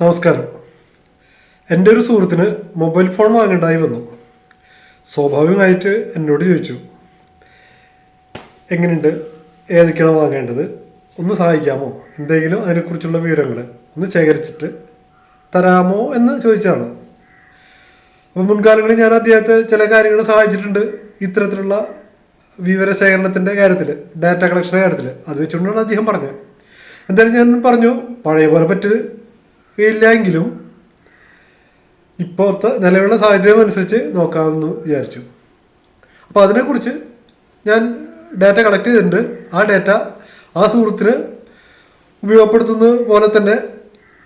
നമസ്കാരം. എന്റെ ഒരു സുഹൃത്തിന് മൊബൈൽ ഫോൺ വാങ്ങേണ്ടതായി വന്നു. സ്വാഭാവികമായിട്ട് എന്നോട് ചോദിച്ചു എങ്ങനെയുണ്ട്? ഏതൊക്കെയാണ് വാങ്ങേണ്ടത്? ഒന്ന് സഹായിക്കാമോ? എന്തെങ്കിലും അതിനെക്കുറിച്ചുള്ള വിവരങ്ങൾ ഒന്ന് ശേഖരിച്ചിട്ട് തരാമോ? എന്ന് ചോദിച്ചതാണ്. അപ്പോൾ മുൻകാലങ്ങളിൽ ഞാൻ അദ്ദേഹത്തെ ചില കാര്യങ്ങൾ സഹായിച്ചിട്ടുണ്ട്. ഇത്തരത്തിലുള്ള വിവരശേഖരണത്തിന്റെ കാര്യത്തിൽ ഡാറ്റ കളക്ഷന്റെ കാര്യത്തിൽ. അത് വെച്ചുകൊണ്ടാണ് അദ്ദേഹം പറഞ്ഞത്. എന്തായാലും ഞാൻ പറഞ്ഞു പഴയ പോലെ പറ്റില്ല എങ്കിലും ഇപ്പോഴത്തെ നിലവിലുള്ള സാഹചര്യം അനുസരിച്ച് നോക്കാമെന്ന് വിചാരിച്ചു. അപ്പോൾ അതിനെക്കുറിച്ച് ഞാൻ ഡാറ്റ കളക്ട് ചെയ്തിട്ടുണ്ട്. ആ ഡാറ്റ ആ സുഹൃത്തിന് ഉപയോഗപ്പെടുത്തുന്ന പോലെ തന്നെ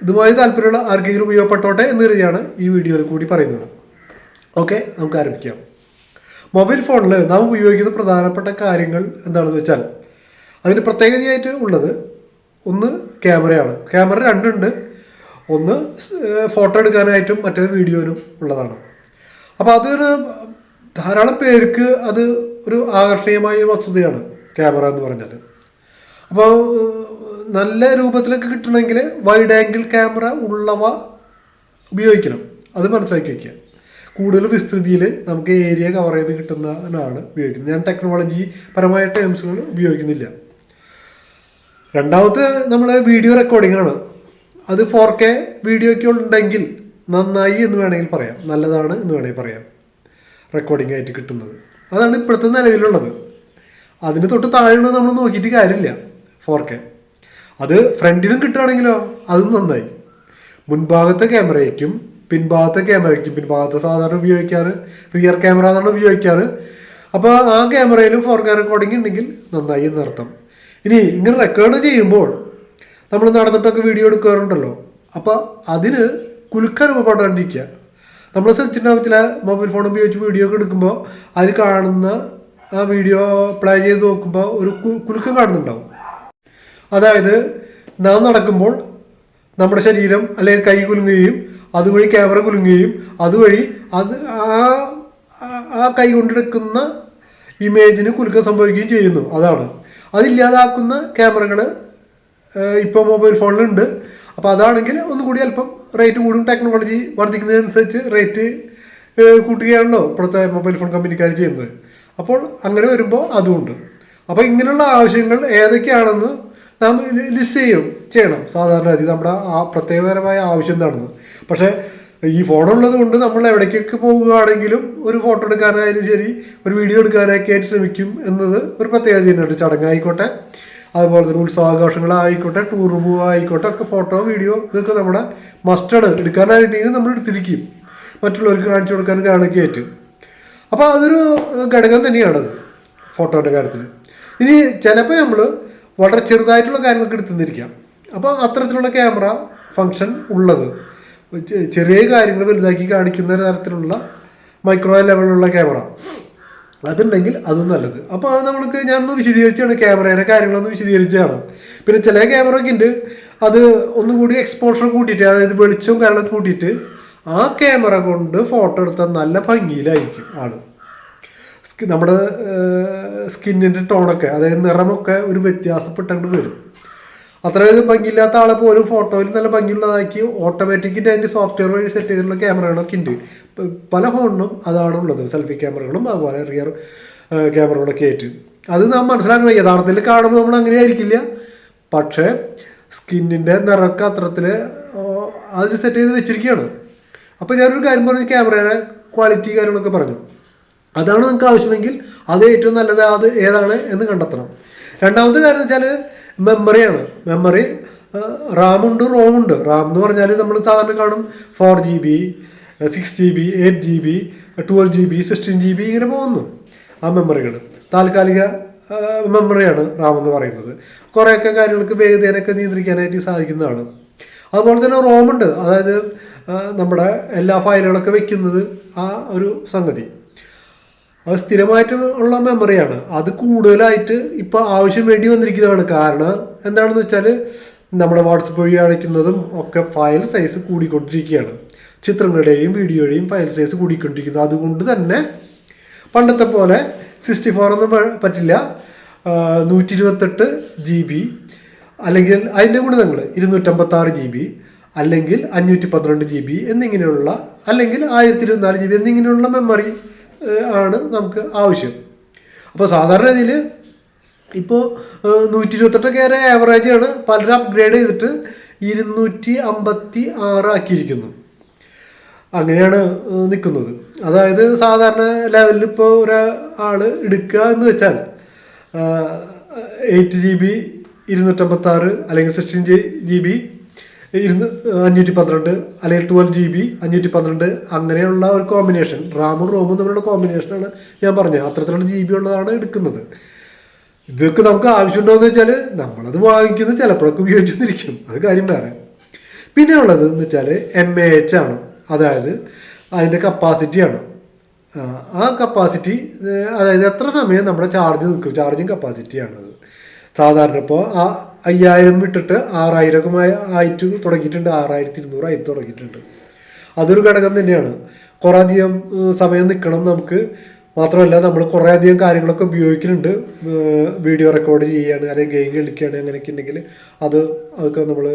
ഇതുമായി താല്പര്യമുള്ള ആർക്കെങ്കിലും ഉപയോഗപ്പെട്ടോട്ടെ എന്ന് കരുതിയാണ് ഈ വീഡിയോയിൽ കൂടി പറയുന്നത്. ഓക്കെ നമുക്ക് ആരംഭിക്കാം. മൊബൈൽ ഫോണിൽ നാം ഉപയോഗിക്കുന്ന പ്രധാനപ്പെട്ട കാര്യങ്ങൾ എന്താണെന്ന് വെച്ചാൽ അതിന് പ്രത്യേകതയായിട്ട് ഉള്ളത് ഒന്ന് ക്യാമറയാണ്. ക്യാമറ രണ്ടുണ്ട്. ഒന്ന് ഫോട്ടോ എടുക്കാനായിട്ടും മറ്റേ വീഡിയോനും ഉള്ളതാണ്. അപ്പോൾ അതൊരു ധാരാളം പേർക്ക് അത് ഒരു ആകർഷണീയമായ വസ്തുതയാണ് ക്യാമറ എന്ന് പറഞ്ഞാൽ അപ്പോൾ നല്ല രൂപത്തിലൊക്കെ കിട്ടണമെങ്കിൽ വൈഡ് ആംഗിൾ ക്യാമറ ഉള്ളവ ഉപയോഗിക്കണം. അത് മനസ്സിലാക്കി വയ്ക്കുക കൂടുതൽ വിസ്തൃതിയിൽ നമുക്ക് ഏരിയ കവർ ചെയ്ത് കിട്ടുന്നതിനാണ് ഉപയോഗിക്കുന്നത്. ഞാൻ ടെക്നോളജി പരമായ ടേംസുകൾ ഉപയോഗിക്കുന്നില്ല. രണ്ടാമത്തെ നമ്മൾ വീഡിയോ റെക്കോർഡിംഗ് ആണ്. അത് ഫോർ കെ വീഡിയോയ്ക്ക് ഉണ്ടെങ്കിൽ നന്നായി എന്ന് വേണമെങ്കിൽ പറയാം. നല്ലതാണ് എന്ന് വേണമെങ്കിൽ പറയാം. റെക്കോർഡിംഗ് ആയിട്ട് കിട്ടുന്നത്. അതാണ് ഇപ്പോഴത്തെ നിലവിലുള്ളത്. അതിന് തൊട്ട് താഴെയുള്ളത് നമ്മൾ നോക്കിയിട്ട് കാര്യമില്ല. ഫോർ കെ അത് ഫ്രണ്ടിനും കിട്ടുകയാണെങ്കിലോ അതും നന്നായി. മുൻഭാഗത്തെ ക്യാമറയ്ക്കും പിൻഭാഗത്തെ ക്യാമറയ്ക്കും പിൻഭാഗത്തെ സാധാരണ ഉപയോഗിക്കാറ് റിയർ ക്യാമറ എന്നാണ് ഉപയോഗിക്കാറ്. അപ്പോൾ ആ ക്യാമറയിലും ഫോർ കെ റെക്കോർഡിംഗ് ഉണ്ടെങ്കിൽ നന്നായി എന്നർത്ഥം. ഇനി ഇങ്ങനെ റെക്കോർഡ് ചെയ്യുമ്പോൾ നമ്മൾ നടന്നിട്ടൊക്കെ വീഡിയോ എടുക്കാറുണ്ടല്ലോ. അപ്പോൾ അതിന് കുലുക്കനുഭവപ്പെടാണ്ടിരിക്കുക നമ്മൾ ചില മൊബൈൽ ഫോൺ ഉപയോഗിച്ച് വീഡിയോ ഒക്കെ എടുക്കുമ്പോൾ അതിൽ കാണുന്ന ആ വീഡിയോ പ്ലേ ചെയ്ത് നോക്കുമ്പോൾ ഒരു കുലുക്കം കാണുന്നുണ്ടാവും. അതായത് നാം നടക്കുമ്പോൾ നമ്മുടെ ശരീരം അല്ലെങ്കിൽ കൈ കുലുങ്ങുകയും അതുവഴി ക്യാമറ കുലുങ്ങുകയും അതുവഴി അത് ആ- ആ കൈ കൊണ്ടെടുക്കുന്ന ഇമേജിന് കുലുക്കം സംഭവിക്കുകയും ചെയ്യുന്നു. അതാണ്. അതില്ലാതാക്കുന്ന ക്യാമറകൾ ഇപ്പോൾ മൊബൈൽ ഫോണിലുണ്ട് അപ്പോൾ അതാണെങ്കിൽ ഒന്നുകൂടി അല്പം റേറ്റ് കൂടും ടെക്നോളജി വർദ്ധിക്കുന്നതിനനുസരിച്ച് റേറ്റ് കൂട്ടുകയാണല്ലോ ഇപ്പോഴത്തെ മൊബൈൽ ഫോൺ കമ്പനിക്കാർ ചെയ്യുന്നത്. അപ്പോൾ അങ്ങനെ വരുമ്പോൾ അതുമുണ്ട് അപ്പോൾ ഇങ്ങനെയുള്ള ആവശ്യങ്ങൾ ഏതൊക്കെയാണെന്ന് നാം ലിസ്റ്റ് ചെയ്യും ചെയ്യണം. സാധാരണ രീതി നമ്മുടെ ആ പ്രത്യേകപരമായ ആവശ്യം എന്താണെന്ന്. പക്ഷേ ഈ ഫോണുള്ളത് കൊണ്ട് നമ്മൾ എവിടേക്കൊക്കെ പോകുകയാണെങ്കിലും ഒരു ഫോട്ടോ എടുക്കാനായാലും ശരി ഒരു വീഡിയോ എടുക്കാനൊക്കെ ആയിട്ട് ശ്രമിക്കും എന്നത് ഒരു പ്രത്യേകത തന്നെയുണ്ട്. ചടങ്ങായിക്കോട്ടെ. അതുപോലെ തന്നെ ഉത്സവാഘോഷങ്ങളായിക്കോട്ടെ ടൂർ പോവായിക്കോട്ടെ ഒക്കെ ഫോട്ടോ വീഡിയോ ഇതൊക്കെ നമ്മുടെ മസ്റ്റേഡ് എടുക്കാനായിട്ടുണ്ടെങ്കിൽ നമ്മൾ എടുത്തിരിക്കും. മറ്റുള്ളവർക്ക് കാണിച്ചു കൊടുക്കാൻ കാണിക്കുക ആയിട്ട്. അപ്പോൾ അതൊരു ഘടകം തന്നെയാണത് ഫോട്ടോന്റെ കാര്യത്തിൽ ഇനി ചിലപ്പോൾ നമ്മൾ വളരെ ചെറുതായിട്ടുള്ള കാര്യങ്ങളൊക്കെ എടുത്തുനിന്നിരിക്കാം. അപ്പോൾ അത്തരത്തിലുള്ള ക്യാമറ ഫങ്ഷൻ ഉള്ളത് ചെറിയ കാര്യങ്ങൾ വലുതാക്കി കാണിക്കുന്ന തരത്തിലുള്ള മൈക്രോ ലെവലിലുള്ള ക്യാമറ അതുണ്ടെങ്കിൽ അതും നല്ലത്. അപ്പോൾ അത് നമ്മൾക്ക് ഞാനൊന്ന് വിശദീകരിച്ചാണ് ക്യാമറയുടെ കാര്യങ്ങളൊന്ന് വിശദീകരിച്ചാണ് പിന്നെ ചില ക്യാമറ ഒക്കെ ഉണ്ട്. അത് ഒന്നുകൂടി എക്സ്പോഷർ കൂട്ടിയിട്ട് അതായത് വെളിച്ചവും കാര്യങ്ങളൊക്കെ കൂട്ടിയിട്ട് ആ ക്യാമറ കൊണ്ട് ഫോട്ടോ എടുത്താൽ നല്ല ഭംഗിയിലായിരിക്കും ആൾ. നമ്മുടെ സ്കിന്നിന്റെ ടോണൊക്കെ അതായത് നിറമൊക്കെ ഒരു വ്യത്യാസപ്പെട്ടങ്ങോട്ട് വരും. അത്രയും ഭംഗിയില്ലാത്ത ആളെ പോലും ഫോട്ടോയിൽ നല്ല ഭംഗിയുള്ളതാക്കി ഓട്ടോമാറ്റിക്കിന്റെ അതിന്റെ സോഫ്റ്റ്വെയർ വഴി സെറ്റ് ചെയ്തിട്ടുള്ള ക്യാമറകളൊക്കെ ഉണ്ട്. പല ഫോണിനും അതാണ് ഉള്ളത്. സെൽഫി ക്യാമറകളും അതുപോലെ റിയർ ക്യാമറകളൊക്കെ ആയിട്ട് അത് നാം മനസ്സിലാക്കണം. യഥാർത്ഥത്തിൽ കാണുമ്പോൾ നമ്മൾ അങ്ങനെ ആയിരിക്കില്ല പക്ഷേ സ്കിന്നിന്റെ നിറക്ക് അത്രത്തിൽ അതിൽ സെറ്റ് ചെയ്ത് വെച്ചിരിക്കുകയാണ്. അപ്പോൾ ഞാനൊരു കാര്യം പറഞ്ഞു. ക്യാമറയുടെ ക്വാളിറ്റി കാര്യങ്ങളൊക്കെ പറഞ്ഞു. അതാണ് നിങ്ങൾക്ക് ആവശ്യമെങ്കിൽ അത് ഏറ്റവും നല്ലത് അത് ഏതാണ് എന്ന് കണ്ടെത്തണം. രണ്ടാമത്തെ കാര്യം വെച്ചാൽ മെമ്മറിയാണ് മെമ്മറി റാമുണ്ട് റോമുണ്ട് റാം എന്ന് പറഞ്ഞാൽ നമ്മൾ സാധാരണ കാണും four G B six G B eight G B twelve G B sixteen G B ഇങ്ങനെ പോകുന്നു ആ മെമ്മറികൾ താൽക്കാലിക മെമ്മറിയാണ് റാം എന്ന് പറയുന്നത്. കുറേയൊക്കെ കാര്യങ്ങൾക്ക് വേഗതേനൊക്കെ നിയന്ത്രിക്കാനായിട്ട് സാധിക്കുന്നതാണ്. അതുപോലെ തന്നെ റോമുണ്ട് അതായത് നമ്മുടെ എല്ലാ ഫയലുകളൊക്കെ വെക്കുന്നത് ആ ഒരു സംഗതി. അത് സ്ഥിരമായിട്ട് ഉള്ള മെമ്മറിയാണ് അത് കൂടുതലായിട്ട് ഇപ്പോൾ ആവശ്യം വേണ്ടി വന്നിരിക്കുന്നതാണ്. കാരണം എന്താണെന്ന് വെച്ചാൽ നമ്മുടെ വാട്സപ്പ് വഴി അടയ്ക്കുന്നതും ഒക്കെ ഫയൽ സൈസ് കൂടിക്കൊണ്ടിരിക്കുകയാണ്. ചിത്രങ്ങളുടെയും വീഡിയോയുടെയും ഫയൽ സൈസ് കൂടിക്കൊണ്ടിരിക്കുന്നു. അതുകൊണ്ട് തന്നെ പണ്ടത്തെ പോലെ സിക്സ്റ്റി ഫോർ ഒന്നും പറ്റില്ല. നൂറ്റി ഇരുപത്തെട്ട് ജി ബി അല്ലെങ്കിൽ അതിന്റെ കൂടെ നിങ്ങൾ ഇരുന്നൂറ്റമ്പത്താറ് ജി ബി അല്ലെങ്കിൽ അഞ്ഞൂറ്റി പന്ത്രണ്ട് ജി ബി എന്നിങ്ങനെയുള്ള അല്ലെങ്കിൽ ആയിരത്തി ഇരുപത്തിനാല് ജി ബി എന്നിങ്ങനെയുള്ള മെമ്മറി ആണ് നമുക്ക് ആവശ്യം. അപ്പോൾ സാധാരണ ഇതിൽ ഇപ്പോൾ നൂറ്റി ഇരുപത്തെട്ടൊക്കെ ഏറെ ആവറേജ് ആണ്. പലരും അപ്ഗ്രേഡ് ചെയ്തിട്ട് ഇരുന്നൂറ്റി അമ്പത്തി ആറ് ആക്കിയിരിക്കുന്നു. അങ്ങനെയാണ് നിൽക്കുന്നത് അതായത് സാധാരണ ലെവലിൽ ഇപ്പോൾ ഒരാൾ എടുക്കുക എന്ന് വെച്ചാൽ എയ്റ്റ് ജി ബി ഇരുന്നൂറ്റമ്പത്താറ് അല്ലെങ്കിൽ സിക്സ്റ്റീൻ ജി ബി ഇരുന്ന് അഞ്ഞൂറ്റി പന്ത്രണ്ട് അല്ലെങ്കിൽ ട്വൽവ് ജി ബി അഞ്ഞൂറ്റി പന്ത്രണ്ട് അങ്ങനെയുള്ള ഒരു കോമ്പിനേഷൻ റാമും റോമും തമ്മിലുള്ള കോമ്പിനേഷനാണ് ഞാൻ പറഞ്ഞത്. അത്തരത്തിലുള്ള ജി ബി ഉള്ളതാണ് എടുക്കുന്നത്. ഇതൊക്കെ നമുക്ക് ആവശ്യമുണ്ടോ എന്ന് വെച്ചാൽ നമ്മളത് വാങ്ങിക്കുന്നത് ചിലപ്പോഴൊക്കെ ഉപയോഗിച്ചെന്നിരിക്കും അത് കാര്യം വേറെ. പിന്നെ ഉള്ളത് എന്ന് വെച്ചാൽ എം എ എച്ച് ആണ്. അതായത് അതിന്റെ കപ്പാസിറ്റിയാണ് ആ, കപ്പാസിറ്റി അതായത് എത്ര സമയം നമ്മുടെ ചാർജ് നിൽക്കും? ചാർജിങ് കപ്പാസിറ്റിയാണത് സാധാരണ ഇപ്പോൾ ആ അയ്യായിരം വിട്ടിട്ട് ആറായിരം ആയിട്ട് തുടങ്ങിയിട്ടുണ്ട്. ആറായിരത്തി ഇരുന്നൂറ് ആയിട്ട് തുടങ്ങിയിട്ടുണ്ട്. അതൊരു ഘടകം തന്നെയാണ്. കുറേ അധികം സമയം നിൽക്കണം നമുക്ക്. മാത്രമല്ല നമ്മൾ കുറേ അധികം കാര്യങ്ങളൊക്കെ ഉപയോഗിക്കുന്നുണ്ട്. വീഡിയോ റെക്കോർഡ് ചെയ്യുകയാണ് അല്ലെങ്കിൽ ഗെയിം കളിക്കുകയാണ് അങ്ങനെയൊക്കെ ഉണ്ടെങ്കിൽ അത് അതൊക്കെ നമ്മൾ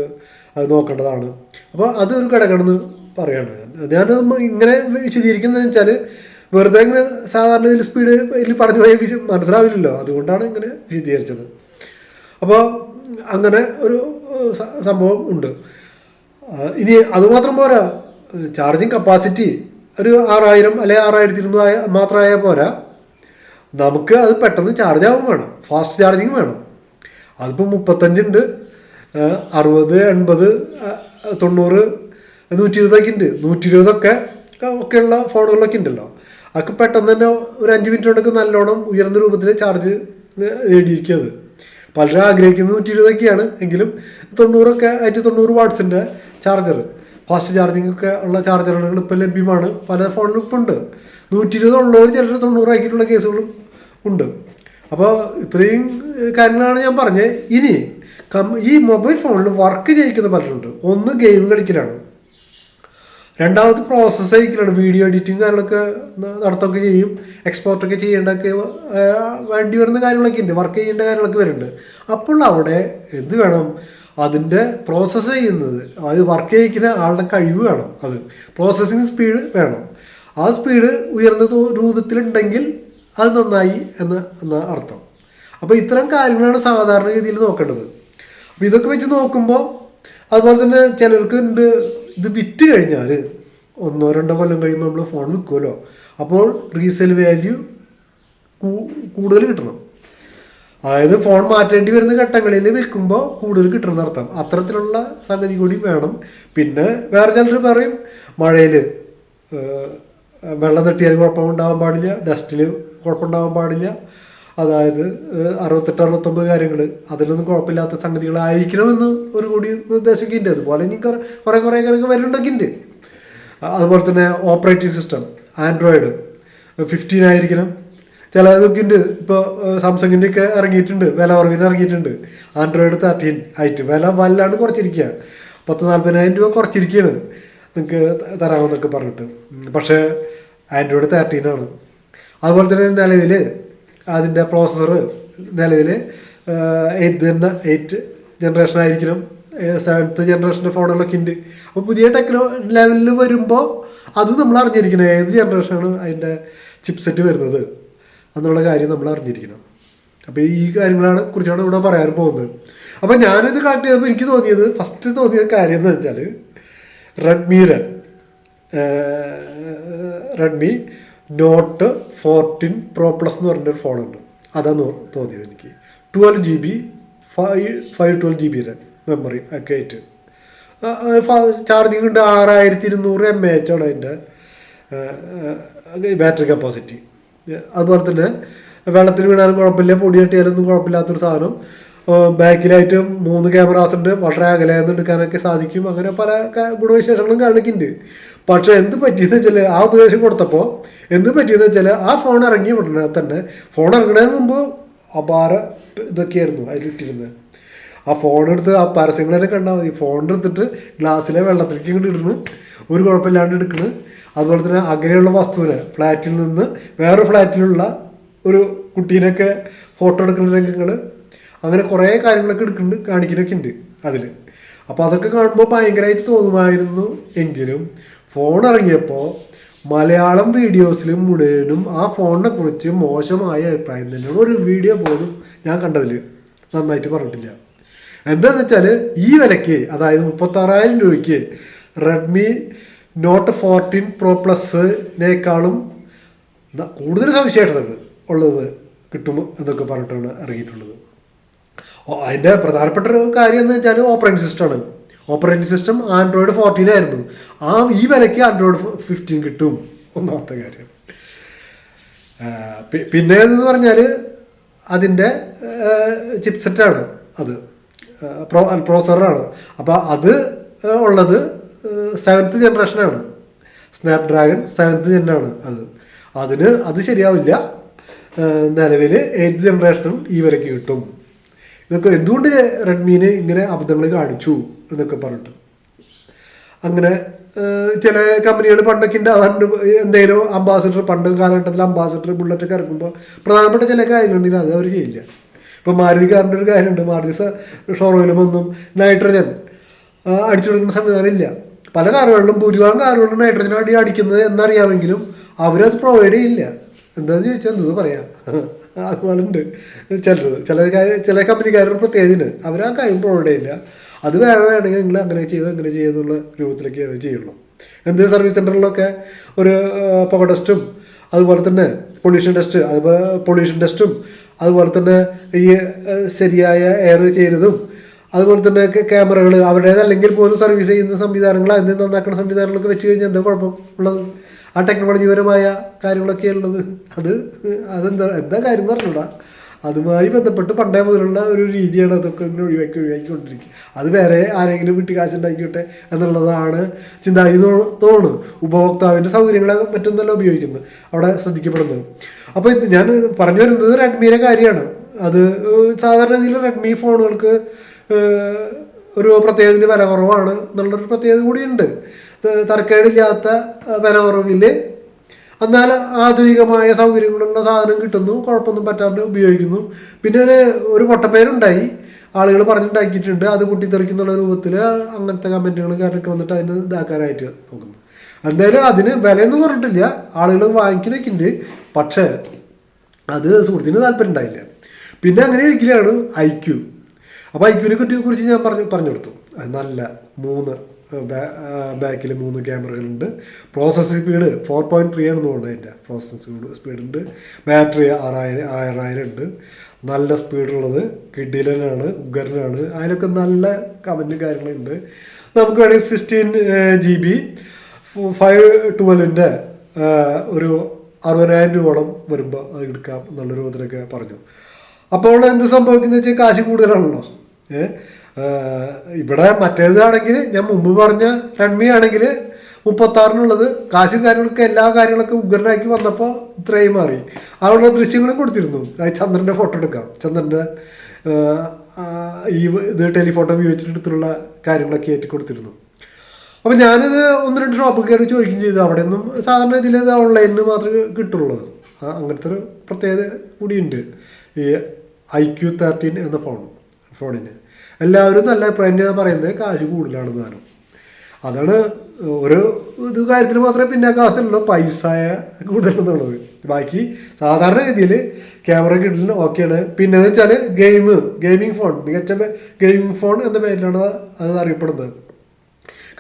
അത് നോക്കേണ്ടതാണ്. അപ്പോൾ അതൊരു ഘടകമാണെന്ന് പറയാണ് ഞാൻ ഇങ്ങനെ വിശദീകരിക്കുന്നത് വെച്ചാൽ വെറുതെ ഇങ്ങനെ സാധാരണ ഇതിൽ സ്പീഡ് ഇതിൽ പറഞ്ഞു പോയാൽ മനസ്സിലാവില്ലല്ലോ. അതുകൊണ്ടാണ് ഇങ്ങനെ വിശദീകരിച്ചത്. അപ്പോൾ അങ്ങനെ ഒരു സംഭവം ഉണ്ട്. ഇനി അതുമാത്രം പോരാ. ചാർജിങ് കപ്പാസിറ്റി ഒരു ആറായിരം അല്ലെ ആറായിരത്തി ഇരുന്നൂറ് ആയ മാത്രമായാൽ പോരാ. നമുക്ക് അത് പെട്ടെന്ന് ചാർജ് ആവും വേണം. ഫാസ്റ്റ് ചാർജിങ് വേണം. അതിപ്പോൾ മുപ്പത്തഞ്ചുണ്ട് അറുപത് എൺപത് തൊണ്ണൂറ് നൂറ്റി ഇരുപതൊക്കെ ഉണ്ട്. നൂറ്റി ഇരുപതൊക്കെ ഒക്കെയുള്ള ഫോണുകളിലൊക്കെ ഉണ്ടല്ലോ. അതൊക്കെ പെട്ടെന്ന് തന്നെ ഒരു അഞ്ച് മിനിറ്റ് കൊണ്ടൊക്കെ നല്ലോണം ഉയർന്ന രൂപത്തിൽ ചാർജ് നേടിയിരിക്കുന്നത് പലരും ആഗ്രഹിക്കുന്നത് നൂറ്റി ഇരുപതൊക്കെയാണ് എങ്കിലും തൊണ്ണൂറൊക്കെ ആയിട്ട് തൊണ്ണൂറ് വാട്ട്സിന്റെ ചാർജർ ഫാസ്റ്റ് ചാർജിങ് ഒക്കെ ഉള്ള ചാർജറുകൾ ഇപ്പോൾ ലഭ്യമാണ്. പല ഫോണിലും ഇപ്പോൾ ഉണ്ട്. നൂറ്റി ഇരുപത് ഉള്ളവർ ചിലർ തൊണ്ണൂറാക്കിയിട്ടുള്ള കേസുകളും ഉണ്ട്. അപ്പോൾ ഇത്രയും കാര്യങ്ങളാണ് ഞാൻ പറഞ്ഞത്. ഇനി ഈ മൊബൈൽ ഫോണിൽ വർക്ക് ചെയ്യിക്കുന്ന പലരുണ്ട്. ഒന്ന് ഗെയിം കളിക്കലാണ്. രണ്ടാമത് പ്രോസസ്സ് ആയിരിക്കില്ല വീഡിയോ എഡിറ്റിംഗ് കാര്യങ്ങളൊക്കെ നടത്തൊക്കെ ചെയ്യും. എക്സ്പോർട്ടൊക്കെ ചെയ്യേണ്ടതൊക്കെ വേണ്ടി വരുന്ന കാര്യങ്ങളൊക്കെ ഉണ്ട് വർക്ക് ചെയ്യേണ്ട കാര്യങ്ങളൊക്കെ വരുന്നുണ്ട്. അപ്പോൾ അവിടെ എന്ത് വേണം? അതിന്റെ പ്രോസസ്സ് ചെയ്യുന്നത് അത് വർക്ക് ചെയ്യിക്കുന്ന ആളുടെ കഴിവ് വേണം അത്. പ്രോസസ്സിങ് സ്പീഡ് വേണം. ആ സ്പീഡ് ഉയർന്ന രൂപത്തിലുണ്ടെങ്കിൽ അത് നന്നായി എന്ന് എന്ന അർത്ഥം. അപ്പോൾ ഇത്തരം കാര്യങ്ങളാണ് സാധാരണ രീതിയിൽ നോക്കേണ്ടത്. അപ്പോൾ ഇതൊക്കെ വെച്ച് നോക്കുമ്പോൾ അതുപോലെ തന്നെ ചിലർക്ക് ഉണ്ട് ഇത് വിറ്റ് കഴിഞ്ഞാൽ ഒന്നോ രണ്ടോ കൊല്ലം കഴിയുമ്പോൾ നമ്മൾ ഫോൺ വിൽക്കുമല്ലോ അപ്പോൾ റീസെയിൽ വാല്യൂ കൂടുതൽ കിട്ടണം. അതായത് ഫോൺ മാറ്റേണ്ടി വരുന്ന ഘട്ടങ്ങളിൽ വിൽക്കുമ്പോൾ കൂടുതൽ കിട്ടണം അർത്ഥം അത്തരത്തിലുള്ള സംഗതി കൂടി വേണം. പിന്നെ വേറെ ചിലർ പറയും മഴയിൽ വെള്ളം തട്ടിയാൽ കുഴപ്പമുണ്ടാവാൻ പാടില്ല ഡസ്റ്റിൽ കുഴപ്പമുണ്ടാവാൻ പാടില്ല അതായത് അറുപത്തെട്ട് അറുപത്തൊമ്പത് കാര്യങ്ങൾ അതിലൊന്നും കുഴപ്പമില്ലാത്ത സംഗതികളായിരിക്കണമെന്ന് ഒരു കൂടി നിർദ്ദേശമൊക്കെ അതുപോലെ ഇനി കുറേ കുറേ കാര്യങ്ങൾ വരുന്നുണ്ടൊക്കെ ഉണ്ട്. അതുപോലെ തന്നെ ഓപ്പറേറ്റിംഗ് സിസ്റ്റം ആൻഡ്രോയിഡ് ഫിഫ്റ്റീൻ ആയിരിക്കണം ചിലതൊക്കെ ഉണ്ട്. ഇപ്പോൾ സാംസങ്ങിന്റെ ഒക്കെ ഇറങ്ങിയിട്ടുണ്ട്. വില കുറവിന് ഇറങ്ങിയിട്ടുണ്ട്. ആൻഡ്രോയിഡ് തേർട്ടീൻ ആയിട്ട് വില വല്ലാണ്ട് കുറച്ചിരിക്കുക പത്ത് നാൽപ്പതിനായിരം രൂപ കുറച്ചിരിക്കുകയാണ് നിങ്ങൾക്ക് തരാമെന്നൊക്കെ പറഞ്ഞിട്ട്. പക്ഷേ ആൻഡ്രോയിഡ് തേർട്ടീൻ ആണ്. അതുപോലെ തന്നെ നിലവിൽ അതിന്റെ പ്രോസസ്സർ നിലവിൽ എയ്റ്റ് തന്നെ എയ്റ്റ് ജനറേഷൻ ആയിരിക്കണം. സെവൻത്ത് ജനറേഷന്റെ ഫോണുകളൊക്കെ ഉണ്ട്. അപ്പോൾ പുതിയ ടെക്നോ ലെവലിൽ വരുമ്പോൾ അത് നമ്മൾ അറിഞ്ഞിരിക്കണം. ഏത് ജനറേഷനാണ് അതിന്റെ ചിപ്സെറ്റ് വരുന്നത് എന്നുള്ള കാര്യം നമ്മൾ അറിഞ്ഞിരിക്കണം. അപ്പോൾ ഈ കാര്യങ്ങളാണ് കുറിച്ചാണ് ഇവിടെ പറയാൻ പോകുന്നത്. അപ്പോൾ ഞാനിത് കളക്ട് ചെയ്തപ്പോൾ എനിക്ക് തോന്നിയത് ഫസ്റ്റ് തോന്നിയ കാര്യം എന്ന് വെച്ചാൽ റെഡ്മിയുടെ Redmi Note fourteen Pro Plus എന്ന് പറഞ്ഞൊരു ഫോണുണ്ട് അതാണ് തോന്നിയത് എനിക്ക്. Twelve G B five five twelve G ബിയുടെ മെമ്മറി ഒക്കെ ആയിട്ട്. ചാർജിങ് ഉണ്ട് ആറായിരത്തി ഇരുന്നൂറ് എം എ എച്ച് ആണ് അതിന്റെ ബാറ്ററി കപ്പാസിറ്റി അതുപോലെ തന്നെ വെള്ളത്തിൽ വീണാലും കുഴപ്പമില്ല പൊടി തട്ടിയാലൊന്നും കുഴപ്പമില്ലാത്തൊരു സാധനം. ബാക്കിലായിട്ട് മൂന്ന് ക്യാമറാസ് ഉണ്ട് വളരെ അകലെ നിന്ന് എടുക്കാനൊക്കെ സാധിക്കും. അങ്ങനെ പല ഗുണവിശേഷങ്ങളും കാണിക്കുന്നുണ്ട്. പക്ഷേ പക്ഷെ എന്ത് പറ്റിയെന്ന് വെച്ചാൽ ആ ഉപദേശം കൊടുത്തപ്പോൾ എന്ത് പറ്റിയെന്ന് വെച്ചാൽ ആ ഫോൺ ഇറങ്ങിയ ഉടനെ തന്നെ ഫോൺ ഇറങ്ങുന്നതിന് മുമ്പ് അപാര ഇതൊക്കെയായിരുന്നു അതിലിട്ടിരുന്നത്. ആ ഫോൺ എടുത്ത് ആ പരസ്യങ്ങളെല്ലാം കണ്ടാൽ മതി. ഫോൺ എടുത്തിട്ട് ഗ്ലാസ്സിലെ വെള്ളത്തിലേക്ക് ഇങ്ങോട്ട് ഇടുന്നു. ഒരു കുഴപ്പമില്ലാണ്ട് എടുക്കുന്നു അതുപോലെ തന്നെ അകലെയുള്ള വസ്തുവിനെ ഫ്ലാറ്റിൽ നിന്ന് വേറെ ഫ്ലാറ്റിലുള്ള ഒരു കുട്ടീനൊക്കെ ഫോട്ടോ എടുക്കുന്ന രംഗങ്ങൾ അങ്ങനെ കുറേ കാര്യങ്ങളൊക്കെ എടുക്കുന്നുണ്ട് കാണിക്കലൊക്കെ ഉണ്ട് അതിൽ അപ്പോൾ അതൊക്കെ കാണുമ്പോൾ ഭയങ്കരമായിട്ട് തോന്നുമായിരുന്നു എങ്കിലും ഫോൺ ഇറങ്ങിയപ്പോൾ മലയാളം വീഡിയോസിലും മുഴുവനും ആ ഫോണിനെ കുറിച്ച് മോശമായ അഭിപ്രായം തന്നെയാണ് ഒരു വീഡിയോ പോലും ഞാൻ കണ്ടതിൽ നന്നായിട്ട് പറഞ്ഞിട്ടില്ല. എന്താന്ന് വെച്ചാൽ ഈ വിലയ്ക്ക് അതായത് മുപ്പത്താറായിരം രൂപയ്ക്ക് റെഡ്മി നോട്ട് ഫോർട്ടീൻ പ്രോ പ്ലസിനേക്കാളും കൂടുതൽ സവിശേഷതകൾ ഉള്ളത് കിട്ടും എന്നൊക്കെ പറഞ്ഞിട്ടാണ് ഇറങ്ങിയിട്ടുള്ളത്. അതിന്റെ പ്രധാനപ്പെട്ട ഒരു കാര്യം എന്ന് വെച്ചാൽ ഓപ്പറേറ്റിംഗ് സിസ്റ്റമാണ് ഓപ്പറേറ്റിംഗ് സിസ്റ്റം ആൻഡ്രോയിഡ് ഫോർട്ടീൻ ആയിരുന്നു. ആ ഈ വിലയ്ക്ക് ആൻഡ്രോയിഡ് ഫിഫ്റ്റീൻ കിട്ടും. ഒന്നാമത്തെ കാര്യം. പിന്നെ എന്ന് പറഞ്ഞാൽ അതിന്റെ ചിപ്സെറ്റാണ് അത്. പ്രോ പ്രോസറാണ് അപ്പോൾ അത് ഉള്ളത് സെവൻത്ത് ജനറേഷനാണ് സ്നാപ് ഡ്രാഗൺ സെവൻത്ത് ജെന്നാണ് അത്. അതിന് അത് ശരിയാവില്ല. നിലവിൽ എയ്ത്ത് ജനറേഷനും ഈ വരയ്ക്ക് കിട്ടും. ഇതൊക്കെ എന്തുകൊണ്ട് റെഡ്മീന് ഇങ്ങനെ അബദ്ധങ്ങൾ കാണിച്ചു എന്നൊക്കെ പറഞ്ഞിട്ട്. അങ്ങനെ ചില കമ്പനികൾ പണ്ടൊക്കെ ഉണ്ടാവാറുണ്ട്. എന്തെങ്കിലും അംബാസഡർ പണ്ട് കാലഘട്ടത്തിൽ അംബാസിഡർ ബുള്ളറ്റൊക്കെ ഇറക്കുമ്പോൾ പ്രധാനപ്പെട്ട ചില കാര്യങ്ങളുണ്ടെങ്കിൽ അത് അവർ ചെയ്യില്ല. ഇപ്പോൾ മാരുതിക്കാരന്റെ ഒരു കാര്യമുണ്ട്. മാരുതി ഷോറൂമിലും ഒന്നും നൈട്രജൻ അടിച്ചു കൊടുക്കുന്ന സംവിധാനം ഇല്ല. പല കാറുകളിലും ഭൂരിഭാഗം കാറുകളിലും നൈട്രജൻ അടി അടിക്കുന്നത് എന്നറിയാമെങ്കിലും അവരത് പ്രൊവൈഡ് ചെയ്യില്ല. എന്താണെന്ന് ചോദിച്ചാൽ എന്തോ പറയാം. അതുപോലെ ഉണ്ട് ചിലത് ചില ചില കമ്പനിക്കാരുടെ പ്രത്യേകതയാണ് അവർ ആ കാര്യം പ്രൊവൈഡ് ചെയ്യില്ല. അത് വേറെ വേണമെങ്കിൽ നിങ്ങൾ അങ്ങനെ ചെയ്തു ഇങ്ങനെ ചെയ്തെന്നുള്ള രൂപത്തിലേക്ക് അത് ചെയ്യുള്ളൂ. എന്ത് സർവീസ് സെന്ററിലൊക്കെ ഒരു പുക ടെസ്റ്റും അതുപോലെ തന്നെ പൊല്യൂഷൻ ടെസ്റ്റ് അതുപോലെ പൊല്യൂഷൻ ടെസ്റ്റും അതുപോലെ തന്നെ ഈ ശരിയായ എയർ ചെയ്യുന്നതും അതുപോലെ തന്നെ ക്യാമറകൾ അവരുടേതല്ലെങ്കിൽ പോലും സർവീസ് ചെയ്യുന്ന സംവിധാനങ്ങൾ അതിന് നന്നാക്കുന്ന സംവിധാനങ്ങളൊക്കെ വെച്ച് കഴിഞ്ഞാൽ എന്താ കുഴപ്പം ഉള്ളത്? ആ ടെക്നോളജിപരമായ കാര്യങ്ങളൊക്കെ ഉള്ളത് അത് അതെന്താ എന്താ കാര്യം എന്ന് പറഞ്ഞൂടാ അതുമായി ബന്ധപ്പെട്ട് പണ്ടേ മുതലുള്ള ഒരു രീതിയാണ് അതൊക്കെ ഇങ്ങനെ ഒഴിവാക്കി ഒഴിവാക്കിക്കൊണ്ടിരിക്കുക. അത് വേറെ ആരെങ്കിലും വീട്ടിൽ കാശുണ്ടാക്കിയോട്ടെ എന്നുള്ളതാണ് ചിന്താഗതി തോന്നുന്നു ഉപഭോക്താവിന്റെ സൗകര്യങ്ങളെ മറ്റൊന്നല്ല ഉപയോഗിക്കുന്നത്. അവിടെ ശ്രദ്ധിക്കപ്പെടുന്നത്. അപ്പോൾ ഇത് ഞാൻ പറഞ്ഞു വരുന്നത് റെഡ്മിയുടെ കാര്യമാണ്. അത് സാധാരണ രീതിയിൽ റെഡ്മി ഫോണുകൾക്ക് ഒരു പ്രത്യേകത വില കുറവാണ് എന്നുള്ളൊരു പ്രത്യേകത കൂടിയുണ്ട്. തരക്കേടില്ലാത്ത ഏഹ്, വില കുറവിൽ എന്നാൽ ആധുനികമായ സൗകര്യങ്ങളുള്ള സാധനം കിട്ടുന്നു കുഴപ്പമൊന്നും പറ്റാണ്ട് ഉപയോഗിക്കുന്നു. പിന്നെ ഒരു ഒരു പൊട്ടപ്പേരുണ്ടായി. ആളുകൾ പറഞ്ഞുണ്ടാക്കിയിട്ടുണ്ട് അത് പൊട്ടിത്തെറിക്കുന്നുള്ള രൂപത്തിൽ അങ്ങനത്തെ കമന്റുകൾ കാര്യമൊക്കെ വന്നിട്ട് അതിന് ഇതാക്കാനായിട്ട് നോക്കുന്നു. എന്തായാലും അതിന് വിലയൊന്നും പറഞ്ഞിട്ടില്ല. ആളുകൾ വാങ്ങിക്കുന്നൊക്കെയുണ്ട്. പക്ഷേ അത് സുഹൃത്തിന് താല്പര്യം ഉണ്ടായില്ല. പിന്നെ അങ്ങനെ ഇരിക്കലാണ് ഐക്യു. അപ്പോൾ ഐക്യുവിനെ കുറിച്ച് ഞാൻ പറഞ്ഞു പറഞ്ഞു കൊടുത്തു. നല്ല മൂന്ന് ബാക്കിൽ മൂന്ന് ക്യാമറകളുണ്ട്. Processing speed four point three ആണെന്ന് തോന്നുന്നത് അതിന്റെ പ്രോസസ്സിംഗ് സ്പീഡ് ഉണ്ട്. ബാറ്ററി ആറായിരം ആറായിരം ഉണ്ട് നല്ല സ്പീഡുള്ളത് കിഡിലനാണ് ഉഗ്രനാണ്. അതിലൊക്കെ നല്ല കമന്റും കാര്യങ്ങളുണ്ട്. നമുക്ക് വേണമെങ്കിൽ സിക്സ്റ്റീൻ ജി ബി ഫൈവ് ട്വൽവിന്റെ ഒരു അറുപതിനായിരം രൂപയോളം വരുമ്പോൾ അത് എടുക്കാം. എന്നുള്ള രൂപത്തിലൊക്കെ പറഞ്ഞു. അപ്പോൾ എന്ത് സംഭവിക്കുന്നത് വെച്ചാൽ കാശ് കൂടുതലാണല്ലോ. ഏ? ഇവിടെ മറ്റേതാണെങ്കിൽ ഞാൻ മുമ്പ് പറഞ്ഞ റെഡ്മി ആണെങ്കിൽ മുപ്പത്താറിനുള്ളത് കാശും കാര്യങ്ങളൊക്കെ എല്ലാ കാര്യങ്ങളൊക്കെ ഉഗ്രനാക്കി വന്നപ്പോൾ ഇത്രയും മാറി. അവിടെ ദൃശ്യങ്ങളും കൊടുത്തിരുന്നു. ചന്ദ്രന്റെ ഫോട്ടോ എടുക്കാം. ചന്ദ്രന്റെ ഈ ഇത് ടെലിഫോട്ടോ ഉപയോഗിച്ചിട്ട് കാര്യങ്ങളൊക്കെ ഏറ്റി കൊടുത്തിരുന്നു. അപ്പോൾ ഞാനിത് ഒന്ന് രണ്ട് ഷോപ്പിൽ കയറി ചോദിക്കുകയും ചെയ്തു. അവിടെ നിന്നും സാധാരണ ഇതിൽ ഇത് ഓൺലൈനിൽ മാത്രമേ കിട്ടുള്ളൂ. അങ്ങനത്തെ ഒരു പ്രത്യേകത കൂടിയുണ്ട്. ഈ ഐ ക്യു തേർട്ടീൻ എന്ന ഫോൺ ഫോണിന് എല്ലാവരും നല്ല അഭിപ്രായം പറയുന്നത് കാശ് കൂടുതലാണ് താനും അതാണ് ഒരു ഇത് കാര്യത്തിൽ മാത്രമേ പിന്നെ പിന്നാക്കാവസ്ഥയുള്ളൂ പൈസ കൂടുതലെന്നുള്ളത്. ബാക്കി സാധാരണ രീതിയിൽ ക്യാമറ കിട്ടലിന് ഓക്കെയാണ് പിന്നെ എന്ന് വെച്ചാൽ ഗെയിം ഗെയിമിംഗ് ഫോൺ മികച്ച ഗെയിമിംഗ് ഫോൺ എന്ന പേരിലാണ് അത് അറിയപ്പെടുന്നത്.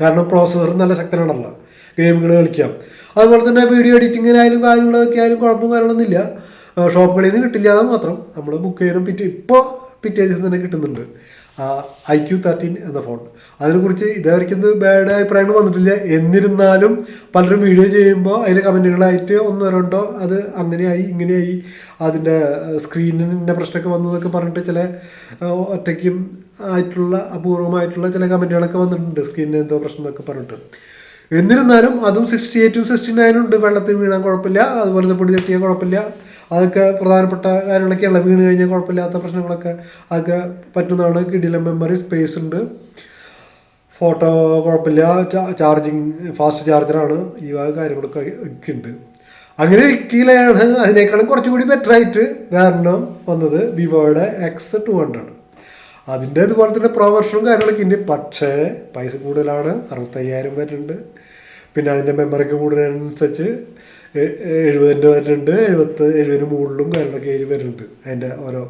കാരണം പ്രോസസ്സർ നല്ല ശക്തനാണല്ലോ. ഗെയിമുകൾ കളിക്കാം. അതുപോലെ തന്നെ വീഡിയോ എഡിറ്റിങ്ങിനായാലും കാര്യങ്ങളൊക്കെ ആയാലും കുഴപ്പവും കാര്യങ്ങളൊന്നുമില്ല ഷോപ്പുകളിൽ നിന്ന് കിട്ടില്ല എന്ന് മാത്രം നമ്മൾ ബുക്ക് ചെയ്യാനും പിറ്റേ ഇപ്പോൾ പിറ്റേ ദിവസം തന്നെ കിട്ടുന്നുണ്ട്. ഐ ക്യു തേർട്ടീൻ എന്ന ഫോൺ അതിനെക്കുറിച്ച് ഇതേവരയ്ക്കും ബാഡ് അഭിപ്രായങ്ങൾ വന്നിട്ടില്ല. എന്നിരുന്നാലും പലരും വീഡിയോ ചെയ്യുമ്പോൾ അതിന്റെ കമന്റുകളായിട്ട് ഒന്ന് രണ്ടോ അത് അങ്ങനെയായി ഇങ്ങനെയായി. അതിന്റെ സ്ക്രീനിന്റെ പ്രശ്നമൊക്കെ വന്നതൊക്കെ പറഞ്ഞിട്ട് ചില ഒറ്റയ്ക്കും ആയിട്ടുള്ള അപൂർവമായിട്ടുള്ള ചില കമന്റുകളൊക്കെ വന്നിട്ടുണ്ട്. സ്ക്രീനിന് എന്തോ പ്രശ്നം എന്നൊക്കെ പറഞ്ഞിട്ട്. എന്നിരുന്നാലും അതും സിക്സ്റ്റി എയ്റ്റും സിക്സ്റ്റി നയനും ഉണ്ട്. വെള്ളത്തിൽ വീണാൻ കുഴപ്പമില്ല. അതുപോലെ പൊടി തട്ടിയാൽ കുഴപ്പമില്ല. അതൊക്കെ പ്രധാനപ്പെട്ട കാര്യങ്ങളൊക്കെയുള്ള വീണ് കഴിഞ്ഞാൽ കുഴപ്പമില്ലാത്ത പ്രശ്നങ്ങളൊക്കെ അതൊക്കെ പറ്റുന്നതാണ്. കിടിലം മെമ്മറി സ്പേസ് ഉണ്ട്. ഫോട്ടോ കുഴപ്പമില്ല. ചാർജിങ് ഫാസ്റ്റ് ചാർജറാണ് ഈ കാര്യങ്ങളൊക്കെ ഒക്കെ ഉണ്ട്. അങ്ങനെ ഇരിക്കലാണ് അതിനേക്കാളും കുറച്ചുകൂടി ബെറ്റർ ആയിട്ട് വേറെണ്ണം വന്നത് വിവോയുടെ എക്സ് ടു ഹൺഡ്രഡ് അതിന്റെ ഇതുപോലെ തന്നെ പ്രോ വെർഷനും കാര്യങ്ങളൊക്കെ ഉണ്ട്. പക്ഷേ പൈസ കൂടുതലാണ്. അറുപത്തയ്യായിരം വരുന്നുണ്ട് പിന്നെ അതിന്റെ മെമ്മറിക്ക് കൂടുന്നതിനനുസരിച്ച് എഴുപതിന്റെ വരുന്നുണ്ട് എഴുപത്തി എഴുപതിന് മുകളിലും കാര്യങ്ങളൊക്കെ ഏഴ് വരുന്നുണ്ട്. അതിന്റെ ഓരോ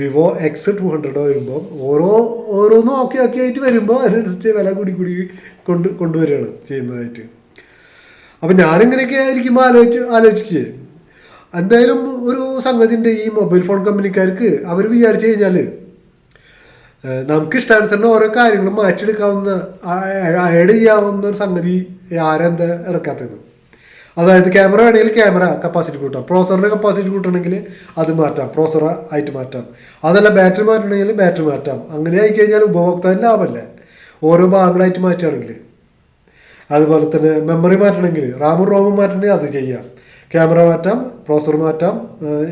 വിവോ എക്സ് ടു ഹൺഡ്രഡോ വരുമ്പോൾ ഓരോ ഓരോന്നും ഓക്കെ ഓക്കെ ആയിട്ട് വരുമ്പോൾ അതിനനുസരിച്ച് വില കൂടി കൂടി കൊണ്ട് കൊണ്ടുവരികയാണ് ചെയ്യുന്നതായിട്ട്. അപ്പം ഞാനിങ്ങനെയൊക്കെ ആയിരിക്കുമ്പോൾ ആലോചിച്ച് ആലോചിക്കുകയെ എന്തായാലും ഒരു സംഗതിന്റെ ഈ മൊബൈൽ ഫോൺ കമ്പനിക്കാർക്ക്. അവർ വിചാരിച്ചു കഴിഞ്ഞാൽ നമുക്ക് ഇഷ്ടാനുസരണം ഓരോ കാര്യങ്ങളും മാറ്റിയെടുക്കാവുന്ന ആഡ് ചെയ്യാവുന്ന ഒരു സംഗതി ആരെന്താ എടുക്കാത്തത്? അതായത് ക്യാമറ വേണമെങ്കിൽ ക്യാമറ കപ്പാസിറ്റി കൂട്ടാം. പ്രോസറിന്റെ കപ്പാസിറ്റി കൂട്ടണമെങ്കിൽ അത് മാറ്റാം. പ്രോസറ ആയിട്ട് മാറ്റാം. അതല്ല ബാറ്ററി മാറ്റണമെങ്കിൽ ബാറ്ററി മാറ്റാം. അങ്ങനെ ആയി കഴിഞ്ഞാൽ ഉപഭോക്താവിന് ലാഭമല്ലേ. ഓരോ ഭാഗങ്ങളായിട്ട് മാറ്റുകയാണെങ്കിൽ. അതുപോലെ തന്നെ മെമ്മറി മാറ്റണമെങ്കിൽ റാമും റോമും മാറ്റണമെങ്കിൽ അത് ചെയ്യാം. ക്യാമറ മാറ്റാം പ്രോസർ മാറ്റാം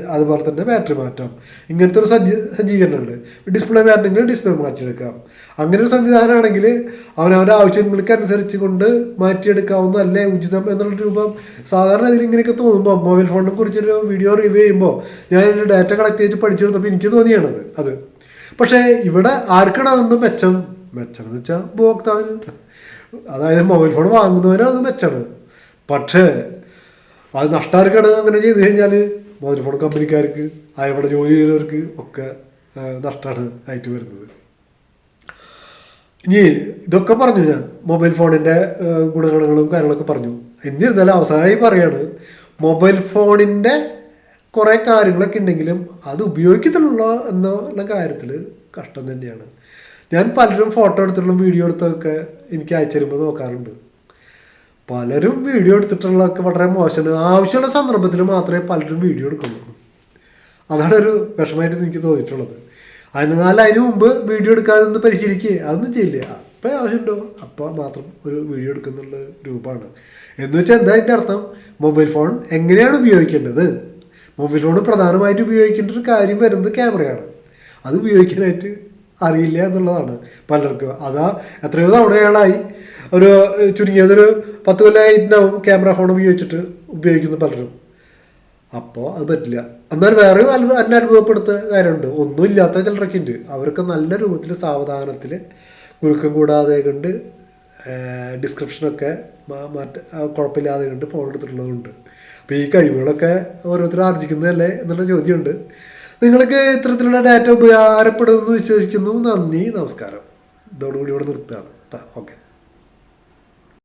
അതുപോലെ തന്നെ ബാറ്ററി മാറ്റാം. ഇങ്ങനത്തെ ഒരു സജ്ജീ സജ്ജീകരണമുണ്ട്. ഡിസ്പ്ലേ മാറ്റണമെങ്കിൽ ഡിസ്പ്ലേ മാറ്റിയെടുക്കാം. അങ്ങനെ ഒരു സംവിധാനമാണെങ്കിൽ അവനവന്റെ ആവശ്യങ്ങൾക്ക് അനുസരിച്ച് കൊണ്ട് മാറ്റിയെടുക്കാവുന്നതല്ലേ ഉചിതം എന്നുള്ള രൂപം സാധാരണ ഇതിൽ ഇങ്ങനെയൊക്കെ തോന്നുമ്പോൾ മൊബൈൽ ഫോണിനെ കുറിച്ചൊരു വീഡിയോ റിവ്യൂ ചെയ്യുമ്പോൾ ഞാൻ എന്റെ ഡാറ്റ കളക്ട് ചെയ്ത് പഠിച്ചെടുത്തപ്പോൾ എനിക്ക് തോന്നിയാണത് അത്. പക്ഷേ ഇവിടെ ആർക്കാണ് അതൊന്ന് മെച്ചം? മെച്ചം എന്ന് വെച്ചാൽ ഉപഭോക്താവിന്. അതായത് മൊബൈൽ ഫോൺ വാങ്ങുന്നവനും അത് മെച്ചാണ്. പക്ഷേ അത് നഷ്ടമാർക്കാണ് അങ്ങനെ ചെയ്ത് കഴിഞ്ഞാൽ മൊബൈൽ ഫോൺ കമ്പനിക്കാർക്ക് അയവിടെ ജോലി ചെയ്യുന്നവർക്ക് ഒക്കെ നഷ്ടമാണ് ആയിട്ട് വരുന്നത്. ഇനി ഇതൊക്കെ പറഞ്ഞു ഞാൻ. മൊബൈൽ ഫോണിന്റെ ഗുണഗണങ്ങളും കാര്യങ്ങളൊക്കെ പറഞ്ഞു. എന്നിരുന്നാലും അവസാനമായി പറയാണ് മൊബൈൽ ഫോണിന്റെ കുറേ കാര്യങ്ങളൊക്കെ ഉണ്ടെങ്കിലും അത് ഉപയോഗിക്കത്തുള്ള എന്നുള്ള കാര്യത്തിൽ കഷ്ടം തന്നെയാണ്. ഞാൻ പലരും ഫോട്ടോ എടുത്തിട്ടുള്ള വീഡിയോ എടുത്തൊക്കെ എനിക്ക് അയച്ചു തരുമ്പോൾ നോക്കാറുണ്ട്. പലരും വീഡിയോ എടുത്തിട്ടുള്ളതൊക്കെ വളരെ മോശമാണ്. ആവശ്യമുള്ള സന്ദർഭത്തിൽ മാത്രമേ പലരും വീഡിയോ എടുക്കുള്ളൂ. അതാണ് ഒരു വിഷമമായിട്ട് എനിക്ക് തോന്നിയിട്ടുള്ളത്. അതിനാൽ അതിന് മുമ്പ് വീഡിയോ എടുക്കാനൊന്ന് പരിശീലിക്കുക അതൊന്നും ചെയ്യില്ല. അപ്പോൾ ആവശ്യമുണ്ടോ? അപ്പോൾ മാത്രം ഒരു വീഡിയോ എടുക്കുന്നുള്ള രൂപമാണ്. എന്ന് വെച്ചാൽ എന്താ അതിന്റെ അർത്ഥം? മൊബൈൽ ഫോൺ എങ്ങനെയാണ് ഉപയോഗിക്കേണ്ടത്? മൊബൈൽ ഫോൺ പ്രധാനമായിട്ട് ഉപയോഗിക്കേണ്ട ഒരു കാര്യം വരുന്നത് ക്യാമറയാണ്. അത് ഉപയോഗിക്കാനായിട്ട് അറിയില്ല എന്നുള്ളതാണ് പലർക്കും. അതാ എത്രയോ തവണയാളായി ഒരു ചുരുങ്ങിയതൊരു പത്ത് കൊല്ലമായിട്ടുണ്ടാവും ക്യാമറ ഫോൺ ഉപയോഗിച്ചിട്ട് ഉപയോഗിക്കുന്ന പലരും. അപ്പോൾ അത് പറ്റില്ല. എന്നാൽ വേറെ അത്ഭുത എന്നെ അത്ഭുതപ്പെടുത്ത കാര്യമുണ്ട്. ഒന്നും ഇല്ലാത്ത ചിലരൊക്കെ ഉണ്ട് അവർക്ക് നല്ല രൂപത്തിൽ സാവധാനത്തിൽ കുഴുക്കം കൂടാതെ കണ്ട് ഡിസ്ക്രിപ്ഷനൊക്കെ മാറ്റ കുഴപ്പമില്ലാതെ കണ്ട് ഫോൺ എടുത്തിട്ടുള്ളതുണ്ട്. അപ്പോൾ ഈ കഴിവുകളൊക്കെ ഓരോരുത്തർ ആർജിക്കുന്നതല്ലേ എന്നുള്ള ചോദ്യമുണ്ട്. നിങ്ങൾക്ക് ഇത്തരത്തിലുള്ള ഡാറ്റ ഉപകാരപ്പെടുമെന്ന് വിശ്വസിക്കുന്നു. നന്ദി നമസ്കാരം. ഇതോടുകൂടി ഇവിടെ നിർത്തുകയാണ്. ഓക്കെ.